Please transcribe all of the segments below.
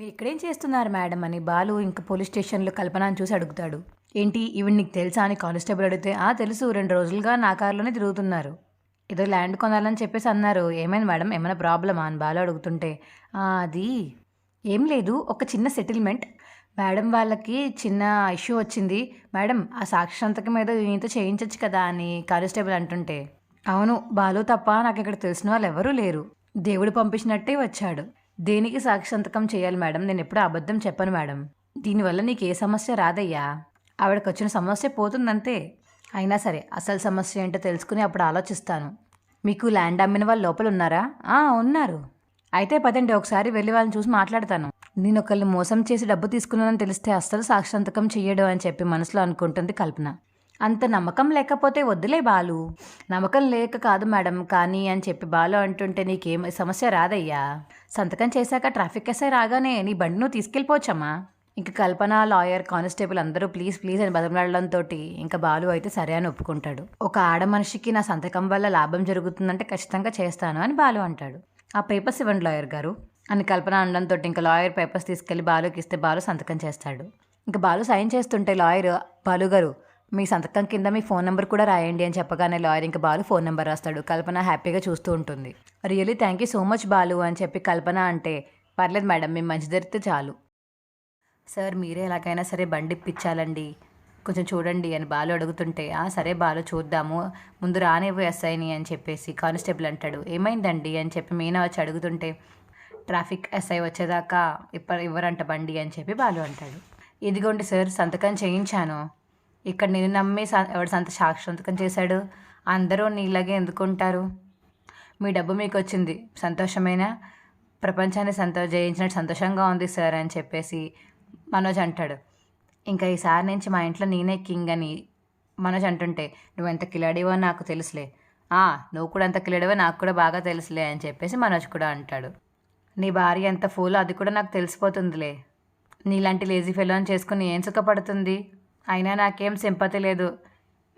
మీరు ఇక్కడేం చేస్తున్నారు మేడం అని బాలు ఇంకా పోలీస్ స్టేషన్లో కల్పనని చూసి అడుగుతాడు. ఏంటి? ఈవిడ నీకు తెలుసా అని కానిస్టేబుల్ అడిగితే ఆ తెలుసు రెండు రోజులుగా నా కారులోనే తిరుగుతున్నారు. ఏదో ల్యాండ్ కొనాలని చెప్పేసి అన్నారు. ఏమైంది మేడం? ఏమైనా ప్రాబ్లమా అని బాలు అడుగుతుంటే అది ఏం లేదు ఒక చిన్న సెటిల్మెంట్. మేడం వాళ్ళకి చిన్న ఇష్యూ వచ్చింది. మేడం ఆ సాక్షి సంతకం ఏదో ఈయనతో చేయించవచ్చు కదా అని కానిస్టేబుల్ అంటుంటే అవును బాలు తప్ప నాకు ఇక్కడ తెలిసిన వాళ్ళు ఎవరూ లేరు. దేవుడు పంపించినట్టే వచ్చాడు. దేనికి సాక్షి సంతకం చేయాలి మేడం? నేను ఎప్పుడూ అబద్ధం చెప్పను మేడం. దీనివల్ల నీకు ఏ సమస్య రాదయ్యా. ఆవిడకి వచ్చిన సమస్య పోతుందంతే. అయినా సరే అసలు సమస్య ఏంటో తెలుసుకుని అప్పుడు ఆలోచిస్తాను. మీకు ల్యాండ్ అమ్మిన వాళ్ళు లోపల ఉన్నారా ఆ ఉన్నారు. అయితే పదండి ఒకసారి వెళ్ళి వాళ్ళని చూసి మాట్లాడతాను. నేను ఒకళ్ళని మోసం చేసి డబ్బు తీసుకున్నానని తెలిస్తే అస్సలు సాక్షాంతకం చేయడం అని చెప్పి మనసులో అనుకుంటుంది కల్పన. అంత నమ్మకం లేకపోతే వద్దులే బాలు. నమ్మకం లేక కాదు మేడం కానీ అని చెప్పి బాలు అంటుంటే నీకేం సమస్య రాదయ్యా. సంతకం చేశాక ట్రాఫిక్ ఎస్ఐ రాగానే నీ బండి నువ్వు తీసుకెళ్ళిపోవచ్చమ్మా. ఇంకా కల్పన లాయర్ కానిస్టేబుల్ అందరూ ప్లీజ్ ప్లీజ్ అని బతిమలాడడంతో ఇంకా బాలు అయితే సరే అని ఒప్పుకుంటాడు. ఒక ఆడ మనిషికి నా సంతకం వల్ల లాభం జరుగుతుందంటే ఖచ్చితంగా చేస్తాను అని బాలు అంటాడు. ఆ పేపర్స్ ఇవ్వండి లాయర్ గారు. అని కల్పన అనడంతో ఇంకా లాయర్ పేపర్స్ తీసుకెళ్ళి బాలుకి ఇస్తే బాలు సంతకం చేస్తాడు. ఇంకా బాలు సైన్ చేస్తుంటే లాయర్ బాలు గారు మీ సంతకం కింద మీ ఫోన్ నెంబర్ కూడా రాయండి అని చెప్పగానే లాయర్ ఇంకా బాలు ఫోన్ నెంబర్ రాస్తాడు. కల్పన హ్యాపీగా చూస్తూ ఉంటుంది. Really thank you so much Balu అని చెప్పి కల్పన అంటే పర్లేదు మేడం మేము మంచి జరిగితే చాలు. సార్ మీరే ఎలాగైనా సరే బండి ఇప్పించాలండి. కొంచెం చూడండి అని బాలు అడుగుతుంటే ఆ సరే బాలు చూద్దాము. ముందు రానివ్వు ఎస్ఐని అని చెప్పేసి కానిస్టేబుల్ అంటాడు. ఏమైందండి? అని చెప్పి మీనా వచ్చి అడుగుతుంటే ట్రాఫిక్ ఎస్ఐ వచ్చేదాకా ఇప్ప ఇవ్వరంట బండి అని చెప్పి బాలు అంటాడు. ఇదిగోండి సార్ సంతకం చేయించాను. ఇక్కడ నేను నమ్మి స- ఎవడు సంత సాక్షంతకం చేశాడు? అందరూ నీలాగే ఎందుకుంటారు? మీ డబ్బు మీకు వచ్చింది సంతోషమైన? ప్రపంచాన్ని సంతో జయించినట్టు సంతోషంగా ఉంది సార్ అని చెప్పేసి మనోజ్ అంటాడు. ఇంకా ఈసారి నుంచి మా ఇంట్లో నేనే కింగ్ అని మనోజ్ అంటుంటే నువ్వెంత కిలాడివో నాకు తెలుసులే. "ఆ, నువ్వు కూడా అంత కిలాడివో నాకు కూడా బాగా తెలుసులే అని చెప్పేసి మనోజ్ కూడా అంటాడు. నీ భార్య ఎంత ఫూలో అది కూడా నాకు తెలిసిపోతుందిలే. నీలాంటి లేజీ ఫెలో అని చేసుకుని ఏం సుఖపడుతుంది? అయినా నాకేం సింపతి లేదు.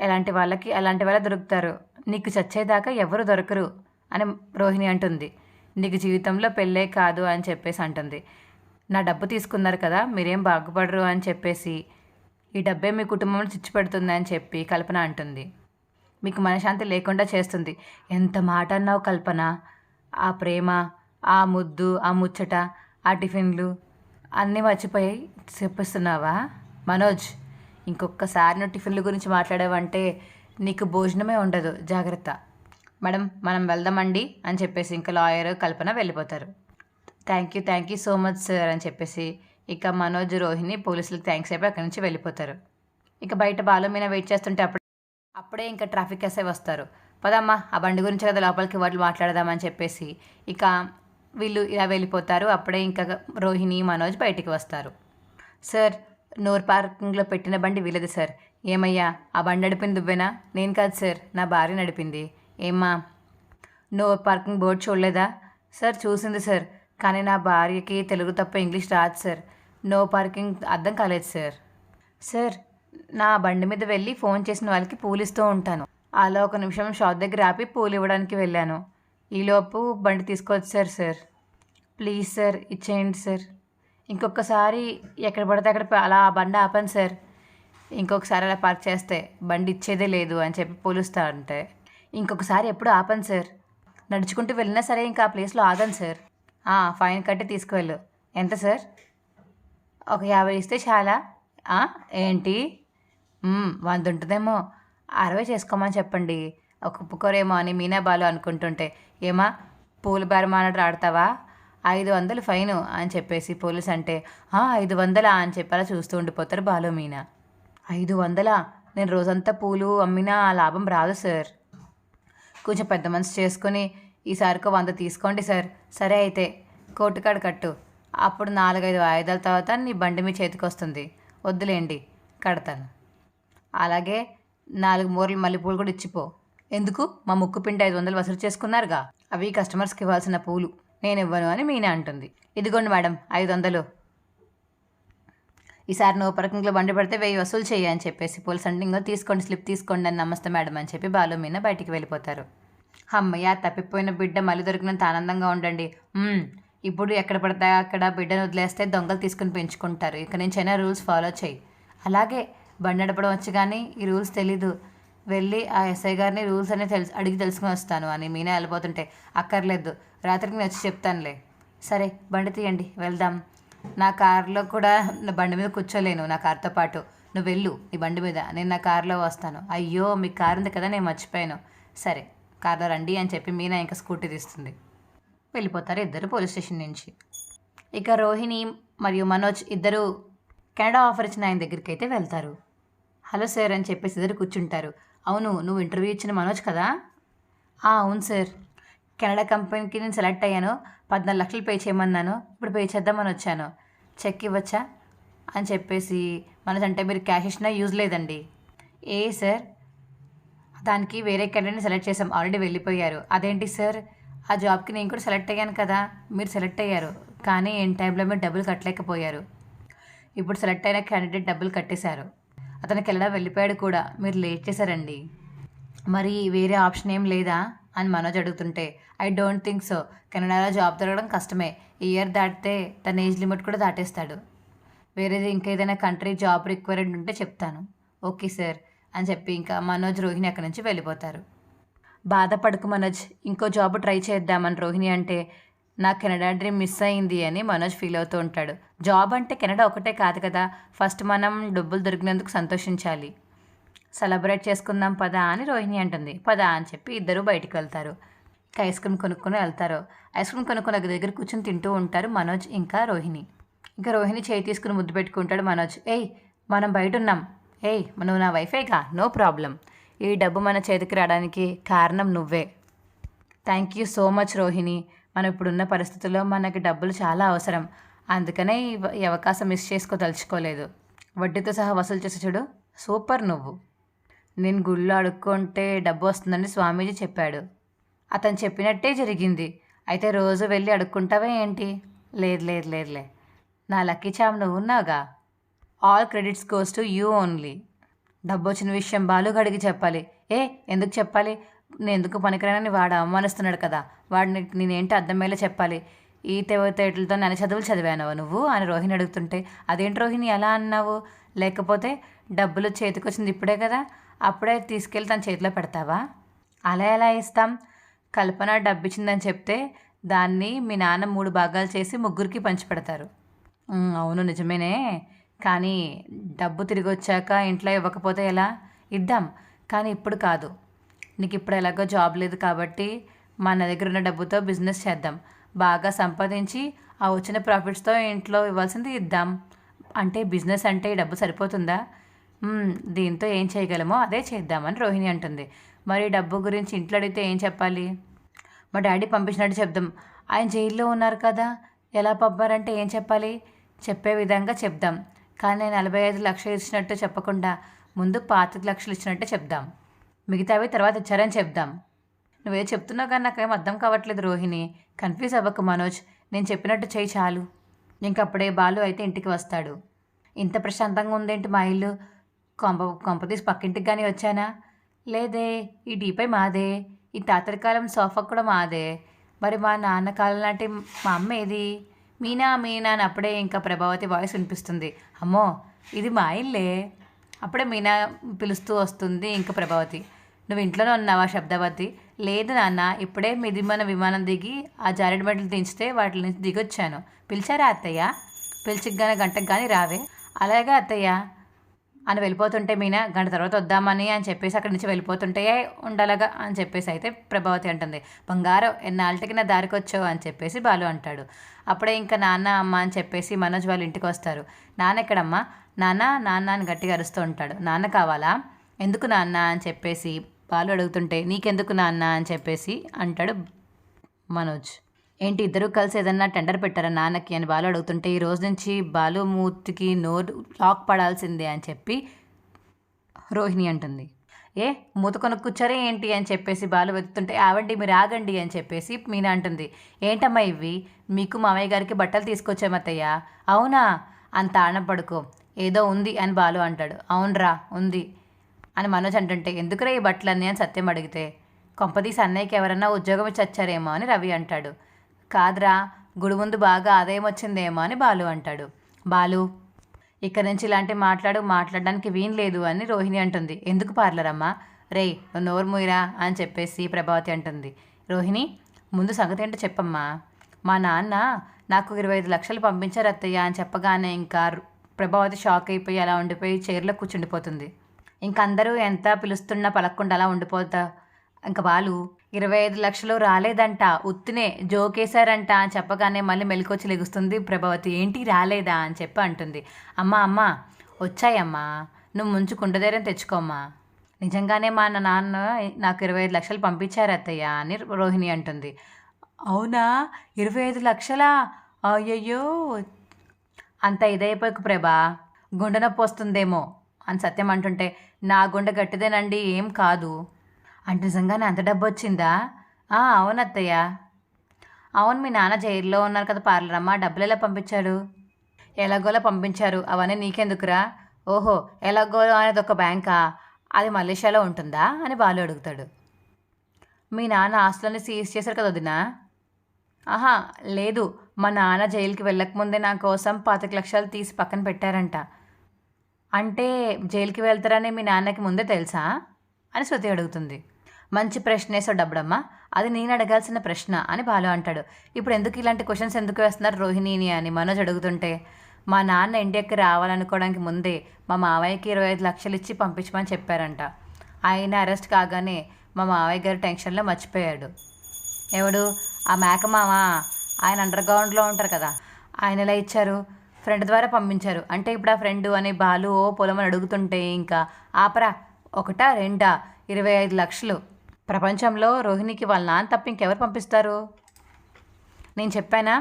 ఎలాంటి వాళ్ళకి అలాంటి వాళ్ళే దొరుకుతారు. నీకు చచ్చేదాకా ఎవరు దొరకరు అని రోహిణి అంటుంది. నీకు జీవితంలో పెళ్ళే కాదు అని చెప్పేసి అంటుంది. నా డబ్బు తీసుకున్నారు కదా మీరేం బాగుపడరు అని చెప్పేసి. ఈ డబ్బే మీ కుటుంబంలో చిచ్చు పెడుతుంది అని చెప్పి కల్పన అంటుంది. మీకు మనశాంతి లేకుండా చేస్తుంది. ఎంత మాట అన్నావు కల్పన? ఆ ప్రేమ ఆ ముద్దు ఆ ముచ్చట ఆ టిఫిన్లు అన్నీ మర్చిపోయి చెప్పిస్తున్నావా? మనోజ్ ఇంకొకసారి నువ్వు టిఫిన్ల గురించి మాట్లాడావంటే నీకు భోజనమే ఉండదు. జాగ్రత్త. మేడం మనం వెళ్దామండి అని చెప్పేసి ఇంకా లాయర్ కల్పన వెళ్ళిపోతారు. Thank you thank you so much sir అని చెప్పేసి ఇక మనోజ్ రోహిణి పోలీసులకు థ్యాంక్స్ చెప్పి అక్కడి నుంచి వెళ్ళిపోతారు. ఇక బయట బాలు మీద వెయిట్ చేస్తుంటే అప్పుడు అప్పుడే ఇంకా ట్రాఫిక్ ఎస్ఐ వస్తారు. పదమ్మా ఆ బండి గురించి కదా లోపలికి వాళ్ళు మాట్లాడదామని చెప్పేసి ఇక వీళ్ళు ఇలా వెళ్ళిపోతారు. అప్పుడే ఇంకా రోహిణి మనోజ్ బయటికి వస్తారు. సార్ నోర్ పార్కింగ్లో పెట్టిన బండి వీలదు సార్. ఏమయ్యా ఆ బండి నడిపింది దువ్వేనా నేను కాదు సార్ నా భార్య నడిపింది. ఏమ్మా నో పార్కింగ్ బోర్డు చూడలేదా? సార్ చూసింది సార్ కానీ నా భార్యకి తెలుగు తప్ప ఇంగ్లీష్ రాదు సార్. నో పార్కింగ్ అర్థం కాలేదు సార్. సార్ నా బండి మీద వెళ్ళి ఫోన్ చేసిన వాళ్ళకి పూలు ఇస్తూ ఉంటాను. అలా ఒక నిమిషం షాప్ దగ్గర ఆపి పూలు ఇవ్వడానికి వెళ్ళాను. ఈలోపు బండి తీసుకొచ్చారు సార్. ప్లీజ్ సార్ ఇచ్చేయండి సార్. ఇంకొకసారి ఎక్కడ పడితే అక్కడ అలా ఆ బండి ఆపాను సార్. ఇంకొకసారి అలా పార్క్ చేస్తే బండి ఇచ్చేదే లేదు అని చెప్పి పోలుస్తా అంటే ఇంకొకసారి ఎప్పుడు ఆపను సార్. నడుచుకుంటూ వెళ్ళినా సరే ఇంకా ఆ ప్లేస్లో ఆగాను సార్. "ఆ, ఫైన్ కట్టి తీసుకువెళ్ళు. ఎంత సార్? ఒక యాభై ఇస్తే చాలా. ఏంటి? వంద ఉంటుందేమో. అరవై చేసుకోమని చెప్పండి. ఒక ఒప్పుకోరేమో అని మీనా బాలు అనుకుంటుంటే. ఏమా? పూల బేరమానడు ఆడతావా? ఐదు వందలు ఫైను అని చెప్పేసి పోలీస్ అంటే "ఆ, ఐదు వందలా? అని చెప్పేలా చూస్తూ ఉండిపోతారు బాలు మీనా. ఐదు వందలా? నేను రోజంతా పూలు అమ్మినా ఆ లాభం రాదు సార్. కొంచెం పెద్ద మనసు చేసుకొని ఈసారికి వంద తీసుకోండి సార్. సరే అయితే కోర్టుకాడ కట్టు. అప్పుడు నాలుగైదు వాయిదాల తర్వాత నీ బండి మీ చేతికి వస్తుంది. వద్దులేండి కడతాను. అలాగే నాలుగు మూరలు మల్లెపూలు కూడా ఇచ్చిపో. ఎందుకు? మా ముక్కు పిండి ఐదు వందలు వసూలు చేసుకున్నారుగా. అవి కస్టమర్స్కి ఇవ్వాల్సిన పూలు. నేను ఇవ్వను అని మీనే అంటుంది. ఇదిగోండి మేడం ఐదు వందలు ఈసారి నువ్వు పరకంలో బండి పడితే వెయ్యి వసూలు చేయి అని చెప్పేసి పోలీస్ అంటే తీసుకోండి స్లిప్ తీసుకోండి అని నమస్తే మేడం అని చెప్పి బాలు మీన బయటికి వెళ్ళిపోతారు. అమ్మయ్య తప్పిపోయిన బిడ్డ మళ్ళీ దొరికినంత ఆనందంగా ఉండండి. ఇప్పుడు ఎక్కడ పడితే అక్కడ బిడ్డను వదిలేస్తే దొంగలు తీసుకుని పెంచుకుంటారు. ఇక నుంచైనా రూల్స్ ఫాలో చేయి అలాగే బండి నడపడం వచ్చి కానీ ఈ రూల్స్ తెలీదు. వెళ్ళి ఆ ఎస్ఐ గారిని రూల్స్ అనేది తెలుసు అడిగి తెలుసుకుని వస్తాను అని మీనా వెళ్ళిపోతుంటే అక్కర్లేదు. రాత్రికి నేను వచ్చి చెప్తానులే. సరే బండి తీయండి వెళ్దాం. నా కారులో కూడా నా బండి మీద కూర్చోలేను నా కార్తో పాటు. నువ్వు వెళ్ళు నీ బండి మీద నేను నా కారులో వస్తాను. అయ్యో మీ కారు ఉంది కదా నేను మర్చిపోయాను. సరే కార్లో రండి అని చెప్పి మీనా ఇంకా స్కూటీ తీస్తుంది. వెళ్ళిపోతారు ఇద్దరు పోలీస్ స్టేషన్ నుంచి. ఇక రోహిణి మరియు మనోజ్ ఇద్దరు కెనడా ఆఫర్ ఇచ్చిన ఆయన దగ్గరికి అయితే వెళ్తారు. హలో సార్ అని చెప్పేసి ఇద్దరు కూర్చుంటారు. అవును నువ్వు ఇంటర్వ్యూ ఇచ్చిన మనోజ్ కదా? "ఆ, అవును సార్. కెనడా కంపెనీకి నేను సెలెక్ట్ అయ్యాను. పద్నాలుగు లక్షలు పే చేయమన్నాను. ఇప్పుడు పే చేద్దామని వచ్చాను. చెక్ ఇవ్వచ్చా? అని చెప్పేసి మనోజ్ అంటే మీరు క్యాష్ ఇచ్చినా యూజ్ లేదండి. ఏ సార్? దానికి వేరే క్యాండిడేట్ని సెలెక్ట్ చేసాం ఆల్రెడీ వెళ్ళిపోయారు. అదేంటి సార్? ఆ జాబ్కి నేను కూడా సెలెక్ట్ అయ్యాను కదా. మీరు సెలెక్ట్ అయ్యారు. కానీ ఎన్ టైంలో మీరు డబ్బులు కట్టలేకపోయారు. ఇప్పుడు సెలెక్ట్ అయిన క్యాండిడేట్ డబ్బులు కట్టేశారు. అతను కెనడా వెళ్ళిపోయాడు కూడా. మీరు లేట్ చేశారండి. మరి వేరే ఆప్షన్ ఏం లేదా? అని మనోజ్ అడుగుతుంటే ఐ డోంట్ థింక్ సో కెనడాలో జాబ్ దొరకడం కష్టమే. ఇయర్ దాటితే తన ఏజ్ లిమిట్ కూడా దాటేస్తాడు. వేరేది ఇంకేదైనా కంట్రీ జాబ్ రిక్వైర్డ్ ఉంటే చెప్తాను. ఓకే సార్ అని చెప్పి ఇంకా మనోజ్ రోహిణి అక్కడి నుంచి వెళ్ళిపోతారు. బాధపడకు మనోజ్ ఇంకో జాబ్ ట్రై చేద్దామని రోహిణి అంటే నా కెనడా డ్రీమ్ మిస్ అయింది అని మనోజ్ ఫీల్ అవుతూ ఉంటాడు. జాబ్ అంటే కెనడా ఒకటే కాదు కదా ఫస్ట్ మనం డబ్బులు దొరికినందుకు సంతోషించాలి. సెలబ్రేట్ చేసుకుందాం పదా అని రోహిణి అంటుంది. పదా అని చెప్పి ఇద్దరు బయటికి వెళ్తారు. ఐస్ క్రీమ్ కొనుక్కొని వెళ్తారు. ఐస్ క్రీమ్ కొనుక్కొని ఒక దగ్గర కూర్చొని తింటూ ఉంటారు మనోజ్ ఇంకా రోహిణి. ఇంకా రోహిణి చేయి తీసుకుని ముద్దు పెట్టుకుంటాడు మనోజ్. ఏయ్ మనం బయట ఉన్నాం. ఏయ్ నువ్వు నా వైఫేగా నో ప్రాబ్లం ఈ డబ్బు మన చేతికి రావడానికి కారణం నువ్వే. Thank you so much Rohini. మనం ఇప్పుడున్న పరిస్థితుల్లో మనకి డబ్బులు చాలా అవసరం. అందుకనే ఈ అవకాశం మిస్ చేసుకోదలుచుకోలేదు. వడ్డీతో సహా వసూలు చేసి చూడు సూపర్ నువ్వు. నేను గుళ్ళో అడుక్కుంటే డబ్బు వస్తుందని స్వామీజీ చెప్పాడు. అతను చెప్పినట్టే జరిగింది. అయితే రోజు వెళ్ళి అడుక్కుంటావే ఏంటి? లేదు లేదు లేదులే నా లక్కీ చామ్ నువ్వు ఉన్నావుగా? All credits goes to you only. డబ్బు వచ్చిన విషయం బాలుగా చెప్పాలి. ఏ ఎందుకు చెప్పాలి? నేను ఎందుకు పనికిరానని వాడు? అవమానిస్తున్నాడు కదా. వాడిని నేనేంటి అర్థమయ్యేలా చెప్పాలి? ఈ తెవతేటలతో నన్ను చదువులు చదివాను నువ్వు? అని రోహిణి అడుగుతుంటే అదేంటి రోహిణి ఎలా అన్నావు? లేకపోతే డబ్బులు చేతికొచ్చింది ఇప్పుడే కదా? అప్పుడే తీసుకెళ్ళి తన చేతిలో పెడతావా? అలా ఎలా ఇస్తాం? కల్పన డబ్బిచ్చిందని చెప్తే దాన్ని మీ నాన్న మూడు భాగాలు చేసి ముగ్గురికి పంచిపెడతారు. అవును నిజమేనే. కానీ డబ్బు తిరిగి వచ్చాక ఇంట్లో ఇవ్వకపోతే ఎలా? ఇద్దాం. కానీ ఇప్పుడు కాదు. నీకు ఇప్పుడు ఎలాగో జాబ్ లేదు కాబట్టి మన దగ్గర ఉన్న డబ్బుతో బిజినెస్ చేద్దాం. బాగా సంపాదించి ఆ వచ్చిన ప్రాఫిట్స్తో ఇంట్లో ఇవ్వాల్సింది ఇద్దాం. అంటే బిజినెస్ అంటే ఈ డబ్బు సరిపోతుందా? దీంతో ఏం చేయగలమో అదే చేద్దామని రోహిణి అంటుంది. మరి డబ్బు గురించి ఇంట్లో అడిగితే ఏం చెప్పాలి? మా డాడీ పంపించినట్టు చెప్దాం. ఆయన జైల్లో ఉన్నారు కదా ఎలా పంపారంటే ఏం చెప్పాలి? చెప్పే విధంగా చెప్దాం. కానీ నలభై ఐదు లక్షలు ఇచ్చినట్టు చెప్పకుండా ముందు పాతిక లక్షలు ఇచ్చినట్టు చెప్దాం. మిగతావి తర్వాత ఇచ్చారని చెప్దాం. నువ్వే చెప్తున్నావు కానీ నాకేం అర్థం కావట్లేదు రోహిణి. కన్ఫ్యూజ్ అవ్వకు మనోజ్. నేను చెప్పినట్టు చేయి చాలు. ఇంకప్పుడే బాలు అయితే ఇంటికి వస్తాడు. ఇంత ప్రశాంతంగా ఉందేంటి మా ఇల్లు? కొంప కొంపతీసి పక్కింటికి కానీ వచ్చానా? లేదే ఈ డీపై మాదే. ఈ తాతడి కాలం సోఫా కూడా మాదే. మరి మా నాన్న కాలం లాంటి మా అమ్మ ఏది? మీనా మీనా అని అప్పుడే ఇంకా ప్రభావతి వాయిస్ వినిపిస్తుంది. అమ్మో ఇది మా ఇల్లే. అప్పుడే మీనా పిలుస్తూ వస్తుంది ఇంకా ప్రభావతి. నువ్వు ఇంట్లోనే ఉన్నావా శబ్దవతి లేదు నాన్న ఇప్పుడే మిది మన విమానం దిగి ఆ జారెడ్ బట్టలు దించితే వాటి నుంచి దిగొచ్చాను. పిలిచారా అత్తయ్య? పిలిచికి కానీ గంటకు కానీ రావే. అలాగే అత్తయ్య. అని వెళ్ళిపోతుంటే మీనా గంట తర్వాత వద్దామని అని చెప్పేసి అక్కడి నుంచి వెళ్ళిపోతుంటే "ఏ, ఉండలగా అని చెప్పేసి అయితే ప్రభావతి అంటుంది. బంగారం ఎన్నాళ్ళకి నా దారికి వచ్చావు అని చెప్పేసి బాలు అంటాడు. అప్పుడే ఇంకా నాన్న అమ్మ అని చెప్పేసి మనోజ్ వాళ్ళ ఇంటికి వస్తారు. నాన్న ఎక్కడమ్మా? నాన్న నాన్న అని గట్టిగా అరుస్తూ ఉంటాడు. నాన్న కావాలా? ఎందుకు నాన్న అని చెప్పేసి బాలు అడుగుతుంటే నీకెందుకు నాన్న? అని చెప్పేసి అంటాడు మనోజ్. ఏంటి ఇద్దరు కలిసి ఏదన్నా టెండర్ పెట్టారా నాన్నకి? అని బాలు అడుగుతుంటే ఈ రోజు నుంచి బాలుమూర్తికి నోరు లాక్ పడాల్సిందే అని చెప్పి రోహిణి అంటుంది. ఏ మూత కొనుక్కొచ్చారే ఏంటి? అని చెప్పేసి బాలు వెతుకుతుంటే ఆవండి మీరు ఆగండి అని చెప్పేసి మీనా అంటుంది. ఏంటమ్మా ఇవి మీకు మామయ్య గారికి బట్టలు తీసుకొచ్చామత్తయ్య అవునా? అంత ఆనపడుకో. ఏదో ఉంది అని బాలు అంటాడు. అవునరా ఉంది. అని మనోజ్ అంటుంటే ఎందుకురా ఈ బట్టలన్నీ? అని సత్యం అడిగితే కొంపదీసి అన్నయ్యకి ఎవరన్నా ఉద్యోగం ఇచ్చి వచ్చారేమో అని రవి అంటాడు. కాదురా గుడి ముందు బాగా ఆదాయం వచ్చిందేమో అని బాలు అంటాడు. బాలు ఇక్కడ నుంచి ఇలాంటి మాట్లాడు మాట్లాడడానికి వీన్ లేదు అని రోహిణి అంటుంది. ఎందుకు పార్లర్ అమ్మా నువ్వు నోరు ముయిరా అని చెప్పేసి ప్రభావతి అంటుంది. రోహిణి ముందు సంగతి ఏంటో చెప్పమ్మా. మా నాన్న నాకు ఇరవై ఐదు లక్షలు పంపించారు అత్తయ్య అని చెప్పగానే ఇంకా ప్రభావతి షాక్ అయిపోయి అలా ఉండిపోయి చైర్లో కూర్చుండిపోతుంది. ఇంక అందరూ ఎంత పిలుస్తున్నా పలక్కుండా అలా ఉండిపోతా ఇంక వాళ్ళు ఇరవై ఐదు లక్షలు రాలేదంట ఉత్తినే జోకేశారంట అని చెప్పగానే మళ్ళీ మెలకొచ్చి లెగుస్తుంది ప్రభావతి. ఏంటి రాలేదా అని చెప్పి అంటుంది. అమ్మా అమ్మా వచ్చాయమ్మా నువ్వు ముంచు కుండదేరం తెచ్చుకోమ్మా. నిజంగానే మా నాన్న నాకు ఇరవై ఐదు లక్షలు పంపించారు అత్తయ్య అని రోహిణి అంటుంది. అవునా? ఇరవై ఐదు లక్షలా? అయ్యయ్యో! అంత ఇదైపోయాక ప్రభా. గుండె నొప్పి వస్తుందేమో అని సత్యం అంటుంటే నా గుండె గట్టిదేనండి ఏం కాదు. అంటే నిజంగా అంత డబ్బు వచ్చిందా "ఆ, అవును అత్తయ్య అవును మీ నాన్న జైల్లో ఉన్నారు కదా పార్లర్ డబ్బులు ఎలా పంపించాడు? ఎలాగోలా పంపించారు అవన్నీ నీకెందుకురా? ఓహో ఎలాగోలో అనేది ఒక బ్యాంకా? అది మలేషియాలో ఉంటుందా? అని బాలు అడుగుతాడు. మీ నాన్న ఆస్తులన్నీ సీజ్ చేశారు కదా వదినా? ఆహా లేదు. మా నాన్న జైలుకి వెళ్ళకముందే నా కోసం పాతిక లక్షలు తీసి పక్కన పెట్టారంట. అంటే జైలుకి వెళ్తారని మీ నాన్నకి ముందే తెలుసా? అని శృతి అడుగుతుంది. మంచి ప్రశ్న వేసావు డబ్బడమ్మ. అది నేను అడగాల్సిన ప్రశ్న అని బాలు అంటాడు. ఇప్పుడు ఎందుకు ఇలాంటి క్వశ్చన్స్ ఎందుకు వేస్తున్నారు రోహిణిని అని మనోజ్ అడుగుతుంటే మా నాన్న ఇండియాకి రావాలనుకోవడానికి ముందే మా మావయ్యకి ఇరవై ఐదు లక్షలు ఇచ్చి పంపించమని చెప్పారంట. ఆయన అరెస్ట్ కాగానే మా మావయ్య గారు టెన్షన్లో మర్చిపోయాడు. ఎవడు? ఆ మేకమామ. ఆయన అండర్ గ్రౌండ్లో ఉంటారు కదా. ఆయన ఎలా ఇచ్చారు? ఫ్రెండ్ ద్వారా పంపించారు. అంటే ఇప్పుడు ఆ ఫ్రెండ్ అనే బాలు ఓ పొలం అని అడుగుతుంటే ఇంకా ఆపరా ఒకటా రెండా ఇరవై ఐదు లక్షలు. ప్రపంచంలో రోహిణికి వాళ్ళ నాన్న తప్ప ఇంకెవరు పంపిస్తారు? నేను చెప్పానా?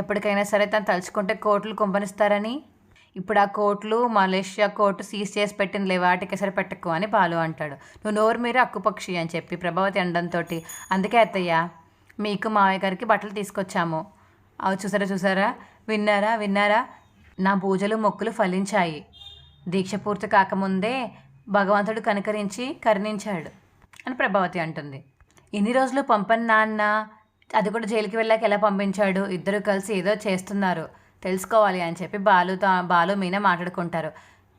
ఎప్పటికైనా సరే తను తలుచుకుంటే కోట్లు కుంపనిస్తారని ఇప్పుడు ఆ కోట్లు మలేషియా కోర్టు సీజ్ చేసి పెట్టిందిలే వాటికి సరే పెట్టకు అని బాలు అంటాడు. నువ్వు నోరు మీరు అక్కుపక్షి అని చెప్పి ప్రభావతి అండంతో అందుకే అత్తయ్య మీకు మావయ్య గారికి బట్టలు తీసుకొచ్చాము. అవి చూసారా చూసారా? విన్నారా విన్నారా? నా పూజలు మొక్కులు ఫలించాయి. దీక్ష పూర్తి కాకముందే భగవంతుడు కనికరించి కరుణించాడు అని ప్రభావతి అంటుంది. ఇన్ని రోజులు పంపని నాన్న. అది కూడా జైలుకి వెళ్ళాక ఎలా పంపించాడు? ఇద్దరు కలిసి ఏదో చేస్తున్నారు. తెలుసుకోవాలి అని చెప్పి బాలుతో బాలు మీనా మాట్లాడుకుంటారు.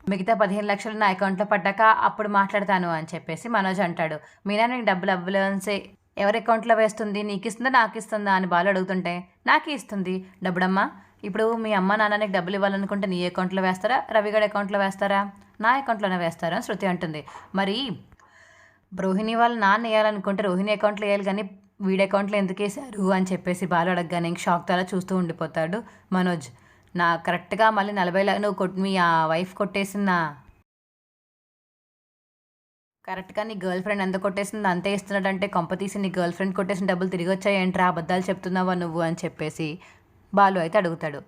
మిగతా పదిహేను లక్షలు నా అకౌంట్లో పడ్డాక అప్పుడు మాట్లాడతాను అని చెప్పేసి మనోజ్ అంటాడు. మీనా నీకు డబ్బులు అవ్వలేసే ఎవరి అకౌంట్లో వేస్తుంది? నీకు ఇస్తుందా నాకు ఇస్తుందా అని బాలు అడుగుతుంటే నాకే ఇస్తుంది డబ్బుడమ్మా ఇప్పుడు మీ అమ్మ నాన్న నీకు డబ్బులు ఇవ్వాలనుకుంటే నీ అకౌంట్లో వేస్తారా? రవిగడ్ అకౌంట్లో వేస్తారా? నా అకౌంట్లోనే వేస్తారా? శృతి అంటుంది. మరి రోహిణి వాళ్ళు నాన్న వేయాలనుకుంటే రోహిణి అకౌంట్లో వేయాలి కానీ వీడి అకౌంట్లో ఎందుకు వేశారు? అని చెప్పేసి బాలు అడగగానే ఇంక షాక్ తలా చూస్తూ ఉండిపోతాడు మనోజ్. నా కరెక్ట్గా మళ్ళీ నలభై నువ్వు కొట్ మీ ఆ వైఫ్ కొట్టేసిన కరెక్ట్గా నీ గర్ల్ ఫ్రెండ్ ఎంత కొట్టేసింది? అంతే ఇస్తున్నాడంటే కొంప తీసి నీ గర్ల్ ఫ్రెండ్ కొట్టేసిన డబ్బులు తిరిగి వచ్చాయంట్రా? అబద్ధాలు చెప్తున్నావా నువ్వు? అని చెప్పేసి బాలు అయితే అడుగుతాడు.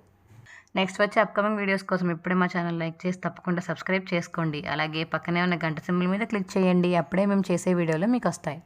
నెక్స్ట్ వచ్చే అప్కమింగ్ వీడియోస్ కోసం ఇప్పుడే మా ఛానల్ లైక్ చేసి తప్పకుండా సబ్స్క్రైబ్ చేసుకోండి. అలాగే పక్కనే ఉన్న గంట సింబల్ మీద క్లిక్ చేయండి. అప్పుడే మేము చేసే వీడియోలు మీకు వస్తాయి.